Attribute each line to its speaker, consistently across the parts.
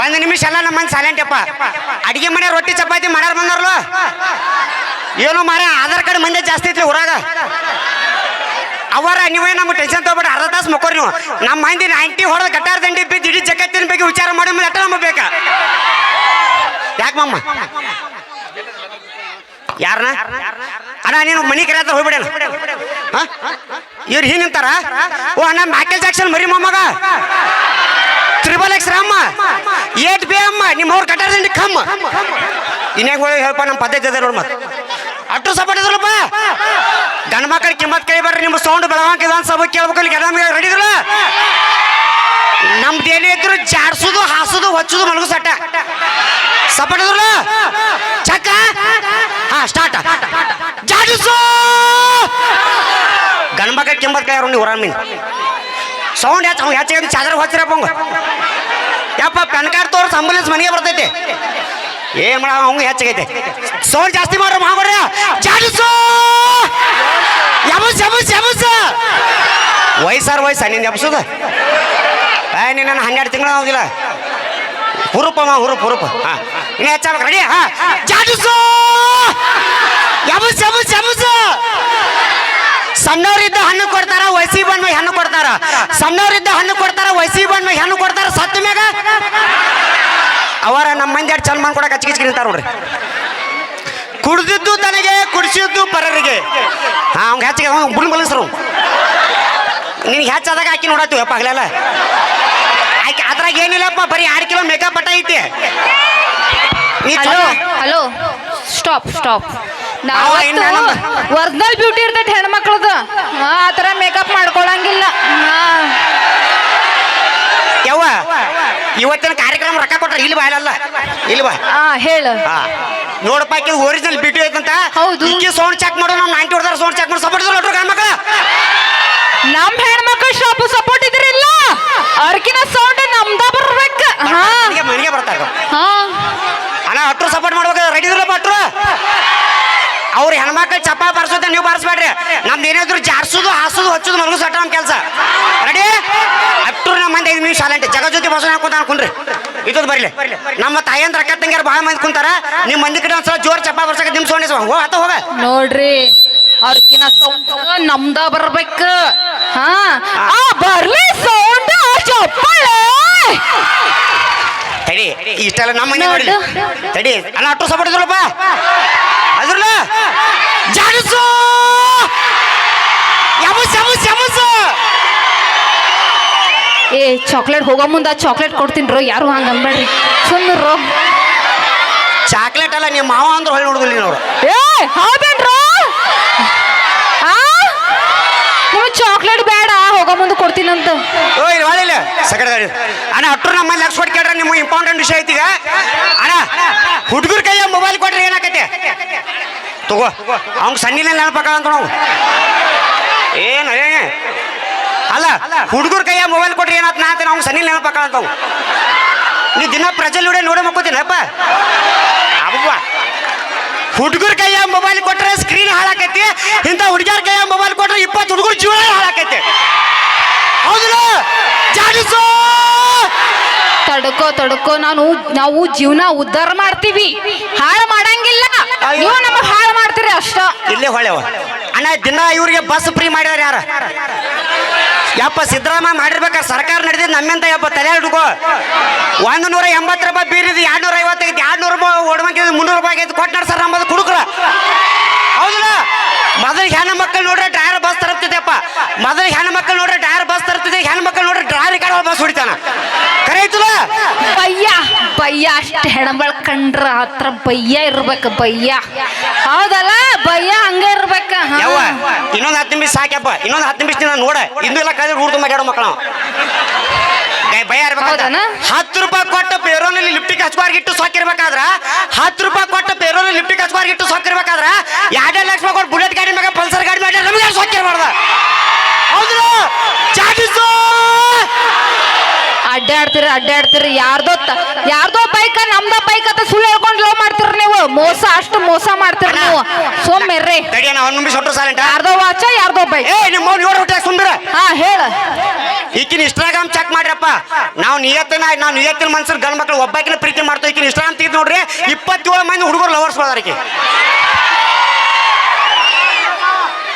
Speaker 1: ಒಂದ್ ನಿಮಿಷ ಎಲ್ಲ ನಮ್ಮ ಸೈಲೆಂಟ್ ಅಪ್ಪ ಅಡಿಗೆ ಮನೆ ರೊಟ್ಟಿ, ಚಪಾತಿ ಮಾಡ್ಯಾರ ಬಂದಾರಲ್ಲ ಏನು ಮಾರ ಆಧಾರ್ ಕಾರ್ಡ್ ಮಂದಿ ಜಾಸ್ತಿ ಐತ್ರಿ ಊರಾಗ. ಅವರ ನೀವೇ ನಮ್ಗೆ ಟೆನ್ಷನ್ ತಗೋಬೇಡ, ಅರ್ಧ ತಾಸು ಮಕ್ಕೋರಿ ನೀವು. ನಮ್ಮ ಮಂದಿ ನೈಂಟಿ ಹೊಡೆದ ಗಟ್ಟಾರ ದಂಡಿ ಬಿದ್ದು ಇಡೀ ಜಗತ್ತಿನ ಬಗ್ಗೆ ವಿಚಾರ ಮಾಡಿ ಮೇಲೆ ಎಟ್ಟ ನಮ್ಮ ಬೇಕಾ? ಯಾಕೆ ಮಮ್ಮ ಯಾರನ್ನ ಅಣ್ಣ, ನೀನು ಮನಿ ಕರೆ ಹತ್ರ ಹೋಗ್ಬಿಡಣ. ಇವ್ರು ಹಿಂಗೆ ನಿಂತಾರ? ಓ, ಅಣ್ಣ ಮೈಕಲ್ ಜಾಕ್ಸನ್ ಮರಿ ಮೊಮ್ಮಗ ನಿಮ್ಮ ಅವ್ರ ಕಟ್ಟಾರದಂಡಿ ಕಮ್ಮ ಇನ್ಯಾಗ ಹೇಳಪ್ಪ ನಮ್ಮ ಪದ್ಧತಿ ಅದ ನೋಡಿ ಮತ್ತೆ ಅಟ್ಟು ಸಪೋರ್ಟ್ ಇದ್ರಲ್ಲಪ್ಪ ಗಂಡ ಮಕ್ಕಳ ಕಿಮ್ಮತ್ ಕೈ ಬರ್ರಿ ನಿಮ್ಮ ಸೌಂಡ್ ಬೆಳಗಾವಿ ವಿಧಾನಸಭೆ ಕೇಳ್ಬೇಕು ಅಲ್ಲಿ ಗದಾಮಿಗೆ ರೆಡಿ ಇದ್ರಲ್ಲ ನಮ್ದು ಏನೇ ಇದ್ರು ಜಾಡ್ಸುದು ಹಾಸುದು ಹೊಚ್ಚುದು ಮಲಗು ಸಟ್ಟ ಸಪೋರ್ಟ್ ಇದ್ರಲ್ಲ ಚಕ್ಕ ಹಾ ಸ್ಟಾರ್ಟ್ ಜಾಡಿಸು ಗಂಡ ಮಕ್ಕಳ ಕಿಮ್ಮತ್ ಕೈ ನೀವು ಊರಾನ್ ಮೀನ್ ಸೌಂಡ್ ಹೆಚ್ಚು ಹೆಚ್ಚಿಗೆ ಚಾದರ ಹೊಚ್ಚಿರಪ್ಪ ಯಪ್ಪ, ಪೆನ್ ಕಾರ್ಡ್ ತೋರ್ಸ್ ಅಂಬುಲೆನ್ಸ್ ಮನೆಗೆ ಬರ್ತೈತಿ. ಏನ್ ಮಾಡ, ಅವಂಗ ಹೆಚ್ಚಾಗೈತೆ. ಸೌಂಡ್ ಜಾಸ್ತಿ ಮಾಡ್ರ ಮಾಗೋಡ್ರ ಜಾಡಿಸು ಯಬಸ್ ಯಬಸ್ ಯಬಸ್ ವಯಸ್ಸಾರ ವಯಸ್ಸ ನಿನ್ ಎಬ್ಸುದ ಏ ನೀನು ನನ್ನ ಹನ್ನೆರಡು ತಿಂಗಳು ಆಗುದಿಲ್ಲ. ಹುರುಪಮ್ಮ ಹುರುಪ್, ಹುರುಪ. ಹಾ ಇನ್ನು ಹೆಚ್ಚಾಗ್ಬೇಕು. ರೆಡಿ ಹಾ. ಜಾಡಿಸು ಯಬಸ್ ಯಬಸ್ ಯಬಸ್ ಸಣ್ಣವರಿದ್ದ ಹಣ್ಣು ಕೊಡ್ತಾರ ವಯಸ್ಸಿ ಬಂದ ಮ್ಯಾಗ ಹಣ್ಣು ಕೊಡ್ತಾರ. ಸಣ್ಣವರಿದ್ದ ಹಣ್ಣು ಕೊಡ್ತಾರ ವಯಸ್ಸಿ ಬಂದ ಮ್ಯಾಗ ಹಣ್ಣು ಕೊಡ್ತಾರ ಸತ್ತ ಮ್ಯಾಗ? ಅವರ ನಮ್ಮ ಮಂದಿ ಚಂದ ಕೊಡಕ್ಕೆ ಹಚ್ಚಿಕಿಚ್ಚಿ ನಿಂತಾರ ನೋಡ್ರಿ. ಕುಡ್ದಿದ್ದು ತನಗೆ ಕುಡಿಸಿದ್ದು ಪರರಿಗೆ. ಹಾ ಅವ್ಗೆ ಹೆಚ್ಚಿಗೆ ಬುಲ್ ಬಲಿಸ್ರು. ನಿನ್ಗೆ ಹೆಚ್ಚಾದಾಗ ಹಾಕಿ ನೋಡತ್ತೀವಿ ಅಪ್ಪ ಆಗ್ಲಲ್ಲ ಆಕೆ ಅದ್ರಾಗ ಏನಿಲ್ಲಪ್ಪ ಬರೀ ಆರು ಕಿಲೋ ಮೇಕಪ್ ಬಟ್ಟ ಐತಿ.
Speaker 2: ಹಲೋ ಹಲೋ ಸ್ಟಾಪ್ ಸ್ಟಾಪ್
Speaker 1: ನಾವು ನಮ್ಮ-
Speaker 2: ಒರಿಜಿನಲ್ ಬ್ಯೂಟಿ ಇರ್ತೈತೆ ಹೆಣ್ಮಕ್ಳದು ಹಾ ಆ ಥರ ಮೇಕಪ್ ಮಾಡ್ಕೊಳಂಗಿಲ್ಲ ಹಾ
Speaker 1: ಯವ್ವ ಇವತ್ತಿನ ಕಾರ್ಯಕ್ರಮ ರೊಕ್ಕ ಕೊಟ್ರ ಇಲ್ಲಿ ಬಾ ಅಲ್ಲ ಇಲ್ಲಿ. ಬಾ.
Speaker 2: ಹಾ ಹೇಳು.
Speaker 1: ಹಾ. ನೋಡಪ್ಪ ಆಕಿ ಒರಿಜಿನಲ್ ಬಿಟ್ಟು ಐತಂತ.
Speaker 2: ಹೌದು.
Speaker 1: ಈಕಿ ಸೌಂಡ್ ಚೆಕ್ ಮಾಡೋ ನಾವು ನೈಂಟಿ ಹೊಡೆದಾರ ಸೌಂಡ್ ಚೆಕ್ ಮಾಡಿ. ಸಪೋರ್ಟ್ ನೋಡ್ರಿ ಗಂಡ ಮಕ್ಕಳ
Speaker 2: ನಮ್ ಹೆಣ್ಮಕ್ಳು ಶಾಪ್ ಸಪೋರ್ಟ್ ಇದ್ರಿಲ್ಲ. ಅವ್ರಕಿನ ಸೌಂಡ್ ನಮ್ದ ಬರ್ಬೇಕ. ಹಾ.
Speaker 1: ಮನೆಗೆ ಮನೆಗೆ ಬರ್ತಾರ.
Speaker 2: ಹಾ.
Speaker 1: ಅಣ್ಣ ಅಟ್ರು ಸಪೋರ್ಟ್ ಮಾಡ್ಬೇಕು ರೆಡಿ ಇದ್ರಲ್ಲ ಅಟ್ರು? ಅವ್ರ ಹೆಣ್ಮಕ್ಳು ಚಪ್ಪ ಬಾರಿಸೋದ ನೀವು ಬಾರಿಸ್ಬೇಡ್ರಿ. ನಮ್ದು ಏನಾದ್ರು ಜಾರ್ಸುದು ಹಾಸುದು ಹಚ್ಚುದು ಮಲಗು ಸಟ್ಟ ನಮ್ಮ ಕೆಲಸ. ರೆಡಿ ಅಟ್ರು ನಮ್ಮ ಮಂದಿ ಐದು ನಿಮಿಷ ಜಗ ಜಗಜ್ಯೋತಿ ಬಸವನ ಕುಂತ ಕುಂದ್ರಿ. ಇದ್ದದ್ ಬರ್ಲಿ. ನಮ್ಮ ತಾಯಂದ್ರ ಅಕ್ಕ ತಂಗಿಯರು ಬಹಳ ಮಂದಿ ಕುಂತಾರ. ನಿಮ್ ಮಂದಿ ಕಡೆ ಒಂದ್ಸಲ ಜೋರ್ ಚಪ್ಪ ಬರ್ಸಕ್ಕೆ ನಿಮ್ ಸೋಣಿ ಹೋ ಆತ ಹೋಗ.
Speaker 2: ನೋಡ್ರಿ ಅವ್ರಕಿನ ಸೌಂಡ್ ನಮ್ದ ಬರ್ಬೇಕ. ಹಾ ಆ ಬರ್ಲಿ ಸೌಂಡ್ ಚಪ್ಪಳೆ.
Speaker 1: ತಡಿ ಇಷ್ಟೆಲ್ಲ ನಮ್ಮ ಮನೆ
Speaker 2: ನೋಡಿ.
Speaker 1: ತಡಿ ಅಣ್ಣ ಅಟ್ಟು ಸಪಡಿದ್ರಪ್ಪ ಅದ್ರಲ್ಲ. ಜಾಡಿಸು ಯಮಸ್ ಯಮಸ್ ಯಮಸ್.
Speaker 2: ಏ ಚಾಕ್ಲೇಟ್ ಹೋಗೋ ಮುಂದೆ ಚಾಕ್ಲೇಟ್ ಕೊಡ್ತೀನಿ ರೋ ಯಾರು ಹಂಗೆ ಅನ್ಬೇಡ್ರಿ. ಸುಮ್ಮನೆ ರೋ.
Speaker 1: ಚಾಕ್ಲೇಟ್ ಅಲ್ಲ ನಿಮ್ಮ ಮಾವ ಅಂದ್ರೆ ಹೊಳ್ಳಿ ನೋಡುದಿಲ್ಲ ನೋಡು
Speaker 2: ಏ ಹೌದೇನ್ರೋ ನಿಮಗೆ ಚಾಕ್ಲೇಟ್ ಬೇಡ ಹೋಗೋ ಮುಂದೆ ಕೊಡ್ತೀನಂತ
Speaker 1: ಓ ಇಲ್ಲಿ. ಹೊಳಿಲ್ಲ ಸಕಡೆ ಗಾಡಿ. ಅಣ್ಣ ಅಟ್ರು ನಮ್ಮ ಲಕ್ಷ ಕೊಟ್ಟು ಕೇಳ್ರೆ ನಿಮ್ಮ ಇಂಪಾರ್ಟೆಂಟ್ ವಿಷಯ ಐತಿ ಈಗ. ಅಣ್ಣ ಹುಡುಗರ ಕೈಯ ಮೊಬೈಲ್ ಕೊಟ್ರೆ ಏನಾಕತ್ತೆ? ತಗೋ. ಅವ್ನ ಸಣ್ಣಿನ ನೆನಪಾಕ ಅಂತ ನಾವು ಏನು ಅಲ್ಲ ಹುಡುಗರ ಕೈಯ ಮೊಬೈಲ್ ಕೊಟ್ರೆ ಏನಂತ ನಾ ಅಂತಾನೆ ಅವ್ನು ಸಣ್ಣ ನೆನಪಾಕ ಅಂತ ನೀ ದಿನ ಪ್ರಜಲ್ ವಿಡಿಯೋ ನೋಡಿ ಮಕ್ಕೋತೀನಪ್ಪ ಅಬ್ಬ ಹುಡುಗರ ಕೈಯ ಮೊಬೈಲ್ ಕೊಟ್ರೆ ಸ್ಕ್ರೀನ್ ಹಾಳಾಕೈತಿ ಇಂಥ ಹುಡುಗಿಯರ ಕೈಯ ಮೊಬೈಲ್ ಕೊಟ್ರೆ ಇಪ್ಪತ್ತು ಹುಡುಗರು ಜೀವನ ಹಾಳಾಕೈತಿ. ಹೌದಿಲ್ಲ? ಜಾಡಿಸು
Speaker 2: ತಡ್ಕೋ ತಡ್ಕೋ ನಾನು ನಾವು ಜೀವನ ಉದ್ಧಾರ ಮಾಡ್ತೀವಿ. ಹಾಳು ಮಾಡಂಗಿಲ್ಲ.
Speaker 1: ಅಯ್ಯೋ.
Speaker 2: ನೀವು ನಮಗ್ ಹಾಳು ಮಾಡ್ತೀರಿ ಅಷ್ಟ.
Speaker 1: ಇಲ್ಲೇ ಹೊಳೆವ ಅಣ್ಣ ದಿನ ಇವ್ರಿಗೆ ಬಸ್ ಫ್ರೀ ಮಾಡಿದಾರೆ ಯಾರ? ಯಪ್ಪ ಸಿದ್ದರಾಮ ಮಾಡಿರ್ಬೇಕ? ಸರ್ಕಾರ ನಡೆದಿದ್ದು ನಮ್ಮಿಂದ ಯಪ್ಪ ತಲೆ ಹಿಡ್ಕೋ. ಒಂದು ನೂರ ಎಂಬತ್ತು ರೂಪಾಯಿ ಬೀರಿದು ಎರಡು ನೂರ ಐವತ್ತೈದು ಎರಡು ನೂರು ರೂಪಾಯಿ ಮುನ್ನೂರು ರೂಪಾಯಿ ಆಗೈತೆ, ಕೊಟ್ಟು ನಡ್ಸರ್ ನಮ್ಮದು ಕುಡುಕ್ರ. ಹೌದಲ್ಲ? ಮೊದಲು ಹೆಣ್ಣು ಮಕ್ಕಳು ನೋಡ್ರೆ ಡ್ರೈವರ್ ಬಸ್ ತರಪ್ತಿದ್ದೆಪ್ಪ ಮೊದಲು ಹೆಣ್ಣು ಮಕ್ಕಳು ನೋಡ್ರೆ ಡ್ರೈವರ್ ಬಸ್ ತರ್ತಿದ್ದೆ ಹೆಣ್ಣು ಮಕ್ಕಳು ನೋಡ್ರೆ ಡ್ರೈವರ್ ಕಡೆ ಬಸ್ ಹೊಡಿತಾನ. ಕರೆ ಐತಲ್ಲ?
Speaker 2: ಬಯ್ಯ ಬಯ್ಯ, ಅಷ್ಟ ಹೆಣ್ಮಳ್ ಕಂಡ್ರ ಹತ್ರ ಬಯ್ಯ ಇರ್ಬೇಕು, ಬಯ್ಯ. ಹೌದಲ್ಲ? ಬಯ್ಯ ಹಂಗ ಇರ್ಬೇಕ ಹಾ.
Speaker 1: ಯವ್ವ ಇನ್ನೊಂದು ಹತ್ತು ನಿಮಿಷ ಸಾಕ್ಯಪ್ಪ ಇನ್ನೊಂದು ಹತ್ತು ನಿಮಿಷ ನಾನು ನೋಡ. ಇಂದು ಎಲ್ಲ ಕಳೆದ್ರೆ ಊರ್ದು ಮಾಡ್ಯಾಡೋ ಮಕ್ಕಳು ಭಯ ಇರ್ಬೇಕಂತ
Speaker 2: ಹೌದನ?
Speaker 1: ಹತ್ತು ರೂಪಾಯಿ ಕೊಟ್ಟ ಪೇರೋನಲ್ಲಿ ಲಿಫ್ಟಿಗೆ ಹಚ್ಬಾರ್ಗಿಟ್ಟು ಸೊಕ್ಕಿರ್ಬೇಕಾದ್ರ ಹತ್ತು ರೂಪಾಯಿ ಕೊಟ್ಟ ಪೇರೋನಲ್ಲಿ ಲಿಫ್ಟಿಗೆ ಹಚ್ಬಾರ್ಗಿಟ್ಟು ಸೊಕ್ಕಿರ್ಬೇಕಾದ್ರ ಎರಡೇ ಲಕ್ಷ ರೂಪಾಯಿ ಕೊಟ್ಟು ಬುಲೆಟ್ ಗಾಡಿ ಮ್ಯಾಗ ಪಲ್ಸರ್ ಗಾಡಿ ಮಾಡಿ ನಮಗೆ ಸೊಕ್ಕಿರ್ಬಾರ್ದ ಹೌದ್ರ? ಚಾಟಿಸು?
Speaker 2: ಆ ಅಡ್ಡಾಡ್ತೀರಿ ಅಡ್ಡಾಡ್ತೀರಿ. ಯಾರ್ದೋ ಯಾರ್ದೋ ಬೈಕ ನಮ್ದ ಬೈಕ್ ಅಂತ ಸುಳ್ಳು ಹೇಳ್ಕೊಂಡು ಲವ್ ಮಾಡ್ತೀರಿ ನೀವು. ಮೋಸ ಅಷ್ಟು ಮೋಸ ಮಾಡ್ತೀರಿ ನೀವು. ಸೋಮ್ಮೆರ್ರಿ.
Speaker 1: ತಡಿಯ ನಾವು ಒಂದು ನಿಮಿಷ ಸಾಲೆಂಟ
Speaker 2: ಯಾರ್ದೋ ವಾಚ ಯಾರ್ದೋ ಬೈಕ್
Speaker 1: ಏ ನಿಮ್ಮ ಅವ್ನು ನೋಡ್ರಿ ಹೊಟ್ಟೆ
Speaker 2: ಹಾ ಹೇಳ.
Speaker 1: ಈಕಿನ ಇನ್ಸ್ಟಾಗ್ರಾಮ್ ಚೆಕ್ ಮಾಡ್ರಪ್ಪ. ನಾವು ನಿಯತ್ತಿನ ನಾವು ನಿಯತ್ತಿನ ಮನ್ಸರ್ ಗಂಡ್ ಮಕ್ಳು ಒಬ್ಬಾಕಿನ ಪ್ರೀತಿ ಮಾಡ್ತೀವಿ. ಈಕಿನ ಇನ್ಸ್ಟಾಗ್ರಾಮ್ ತೆಗೆದು ನೋಡ್ರಿ ಇಪ್ಪತ್ತೇಳು ಮಂದಿ ಹುಡುಗರು ಲವರ್ಸ್ ಅದಾರ ಈಕಿ.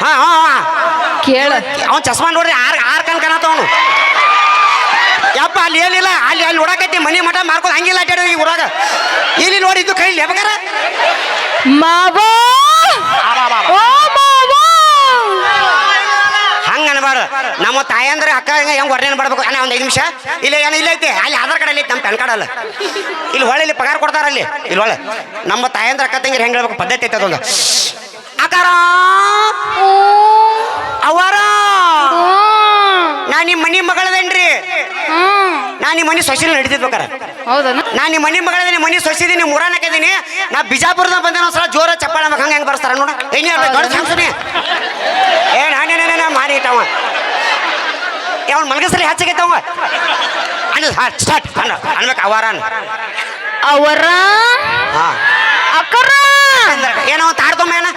Speaker 1: ಹಾ ಹಾ
Speaker 2: ಕೇಳ.
Speaker 1: ಅವ್ನು ಚಸ್ಮಾ ನೋಡ್ರಿ ಆರ್ ಆರ್ ಕಣ್ ಕಾಣತ್ತ ಅವನು. ಯಪ್ಪ ಅಲ್ಲಿ ಏನಿಲ್ಲ ಅಲ್ಲಿ ಅಲ್ಲಿ ಉಡಾಕತ್ತಿ ಮನೆ ಮಠ ಮಾರ್ಕೊಂಡು ಹಂಗಿಲ್ಲ ಅಡ್ಡಾಡ ಈ ಊರಾಗ. ಇಲ್ಲಿ ನೋಡಿದ್ದು ಕೈಲಿ ಕೈ ಲೆಬಗಾರ.
Speaker 2: ಮಾವ!
Speaker 1: ಹಂಗ ಅನ್ಬಾರ್ದು. ನಮ್ಮ ತಾಯಂದ್ರೆ ಅಕ್ಕ ಹಂಗ ಹೆಂಗ್ ವರ್ಣನೆ ಮಾಡ್ಬೇಕು? ಅಣ್ಣ ಒಂದು ಐದು ನಿಮಿಷ. ಇಲ್ಲ ಏನು ಇಲ್ಲ ಐತಿ? ಅಲ್ಲಿ ಆಧಾರ್ ಕಾರ್ಡ್ ಅಲ್ಲಿ ನಮ್ಮ ಪ್ಯಾನ್ ಕಾರ್ಡ್ ಅಲ್ಲ. ಇಲ್ಲಿ ಹೊಳೆ ಇಲ್ಲಿ ಪಗಾರ ಕೊಡ್ತಾರ ಅಲ್ಲಿ. ಇಲ್ಲಿ ಹೊಳೆ ನಮ್ಮ ತಾಯಂದ್ರ ಅಕ್ಕ ತಂಗಿ ಹೆಂಗ್ ಹೇಳ್ಬೇಕು? ಪದ್ಧತಿ ಐತೆ ಅದೊಂದು. ಅಕಾರ ಅವರ! ನಾ ನಿಮ್ಮ ಮನಿ ಮಗಳದೇನ್ರಿ ನಾ ನಿಮ್ಮ ಮನೆ ಸೊಸಿಲ್ ನಡೀತಿದ್ಬೇಕಾರ
Speaker 2: ಹೌದನ
Speaker 1: ನಾ ನಿಮ್ಮ ಮನೆ ಮಗಳದೀನಿ ಮನೆ ಸೊಸಿದೀನಿ ಮುರಾನಕ್ಕಿದ್ದೀನಿ ನಾ ಬಿಜಾಪುರದ ಬಂದೆ ಒಂದ್ಸಲ ಜೋರ ಚಪ್ಪಾಳ ಮಗ ಹಂಗೆ ಹೆಂಗೆ ಬರ್ಸ್ತಾರ ನೋಡ. ಏನೇ ಸಂಸನೆ ಏ ನಾನೇನೇನ ಮಾರಿ ಇಟ್ಟವ ಅವನು ಮಲಗಸ್ರಿ ಹೆಚ್ಚಾಗೈತವ ಅಣ್ಣ ಸ್ಟಾರ್ಟ್ ಅನ್ನ ಅನ್ಬೇಕು ಅವಾರ ಅನ್
Speaker 2: ಅವರ?
Speaker 1: ಹಾ.
Speaker 2: ಅಕ್ಕರ?
Speaker 1: ಏನೋ ತಾಡ್ಕೊಂಬ ಏನ?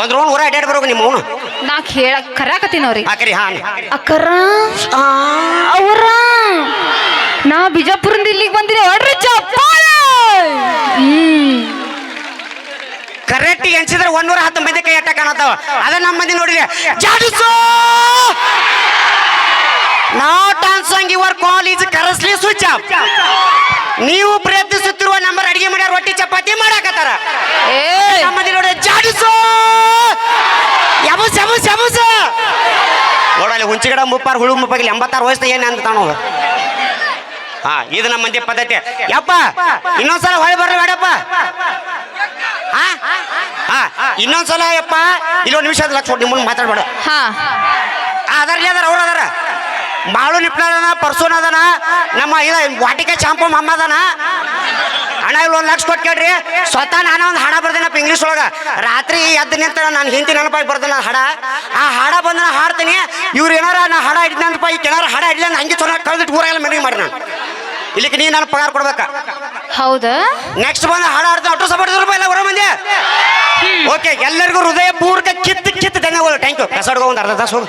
Speaker 1: ಒಂದ್ ರೋಡ್ ಊರ ಅಡ್ಡಾಡಿ ಬರೋದು ನಿಮ್ಮ ಅವನು.
Speaker 2: ನಾ ಹೇಳ ಕರಾಕತ್ತೀನಿ ಅವ್ರಿಗೆ.
Speaker 1: ಹಾಕರಿ ಹಾ
Speaker 2: ಅಕ್ಕರ ಅವರ? ನಾ ಬಿಜಾಪುರದಿಂದ ಇಲ್ಲಿಗೆ ಬಂದಿನಿ. ಹೊಡ್ರಿ ಚಪ್ಪಾಳೆ! ಹ್ಮ್.
Speaker 1: ಕರೆಕ್ಟ್ ಎನ್ಸಿದ್ರೆ ಒಂದೂರ ಹತ್ತು ಮಂದಿ ಕೈ ಅಟ್ಟ ಕಾಣತ್ತಾವ ಅದ ನಮ್ಮ ಮಂದಿ ನೋಡಿದೆ. ಜಾಡಿಸೋ not answering your call is currently switch off ನೀವು ಪ್ರಯತ್ನಿಸುತ್ತಿರುವ ನಂಬರ್ ಅಡಿಗೆ ಮಾಡ್ಯಾರ ರೊಟ್ಟಿ ಚಪಾತಿ ಮಾಡಾಕತ್ತಾರ
Speaker 2: ಏ
Speaker 1: ನಮ್ಮ ಮಂದಿ ನೋಡಿ ಜಾಡಿಸೋ ಯಬಸ್ ಯಬಸ್ ಯಬಸ್ ನೋಡಲ್ಲಿ ಮುಪ್ಪಾರ್ ಹುಳು ಮುಪ್ಪಾಗಿಲ್ಲ ಎಂಬತ್ತಾರು ವಯಸ್ಸು ಏನು ಅಂತ ತಾನು ಹಾ ಇದು ನಮ್ಮ ಮಂದಿ ಪದ್ಧತಿ. ಯಪ್ಪ ಇನ್ನೊಂದ್ಸಲ ಹೊಳೆ ಬರ್ಲಿ ಬೇಡಪ್ಪ ಹಾ? ಹಾ ಇನ್ನೊಂದ್ಸಲ ಯಪ್ಪ ಇಲ್ಲೊಂದು ನಿಮಿಷ ಲಕ್ಷ ನಿಮ್ಮ ಮಾತಾಡ್ಬೇಡ.
Speaker 2: ಹಾ.
Speaker 1: ಅದರಲ್ಲಿ ಅದಾರ ಅವ್ರು ಅದಾರ. ಬಾಳು ನಿಪ್ನದನ ಪರ್ಸೂನ್ ಅದನ ನಮ್ಮ ಇದ ವಾಟಿಕೆ ಚಾಂಪು ಮಮ್ಮ ಅದನ. ಹಣ ಇಲ್ಲಿ ಒಂದು ಲಕ್ಷ ಕೊಟ್ಟು ಕೇಳ್ರಿ. ಸ್ವತಃ ನಾನು ಒಂದು ಹಾಡ ಬರ್ದೇನಪ್ಪ ಇಂಗ್ಲೀಷ್ ಒಳಗ. ರಾತ್ರಿ ಎದ್ದು ನಿಂತ ನಾನು ಹಿಂತಿ ನೆನಪಾಗಿ ಬರ್ದಲ್ಲ ಹಾಡ ಆ ಹಾಡ ಬಂದ ನಾ ಹಾಡ್ತೀನಿ. ಇವ್ರು ಏನಾರ ನಾ ಹಾಡ ಹಿಡಿದಂತಪ್ಪ ಈ ಕೆಳಾರ ಹಾಡ ಹಿಡಿದ ಹಂಗೆ ಚೆನ್ನಾಗಿ ಕಳೆದಿಟ್ಟು ಊರಾಗೆಲ್ಲ ಮೆರಗಿ ಮಾಡಿ ನಾನು. ಇಲ್ಲಿಗೆ ನೀ ನಾನು ಪಗಾರ ಕೊಡ್ಬೇಕ.
Speaker 2: ಹೌದಾ?
Speaker 1: ನೆಕ್ಸ್ಟ್ ಬಂದು ಹಾಡ ಆಡ್ತಾ ಅಟ್ಟು ಸಪೋರ್ಟ್ ರೂಪಾಯಿ ಎಲ್ಲ ಹೊರ ಮಂದಿ. ಓಕೆ ಎಲ್ಲರಿಗೂ ಹೃದಯ ಪೂರ್ವಕ ಕಿತ್ತು ಕಿತ್ತು ಧನ್ಯವಾದ ಥ್ಯಾಂಕ್ ಯು ಕಸಡ್ಗೋ ಒಂದು ಅರ್ಧ ತಾಸು ಹೋಗು.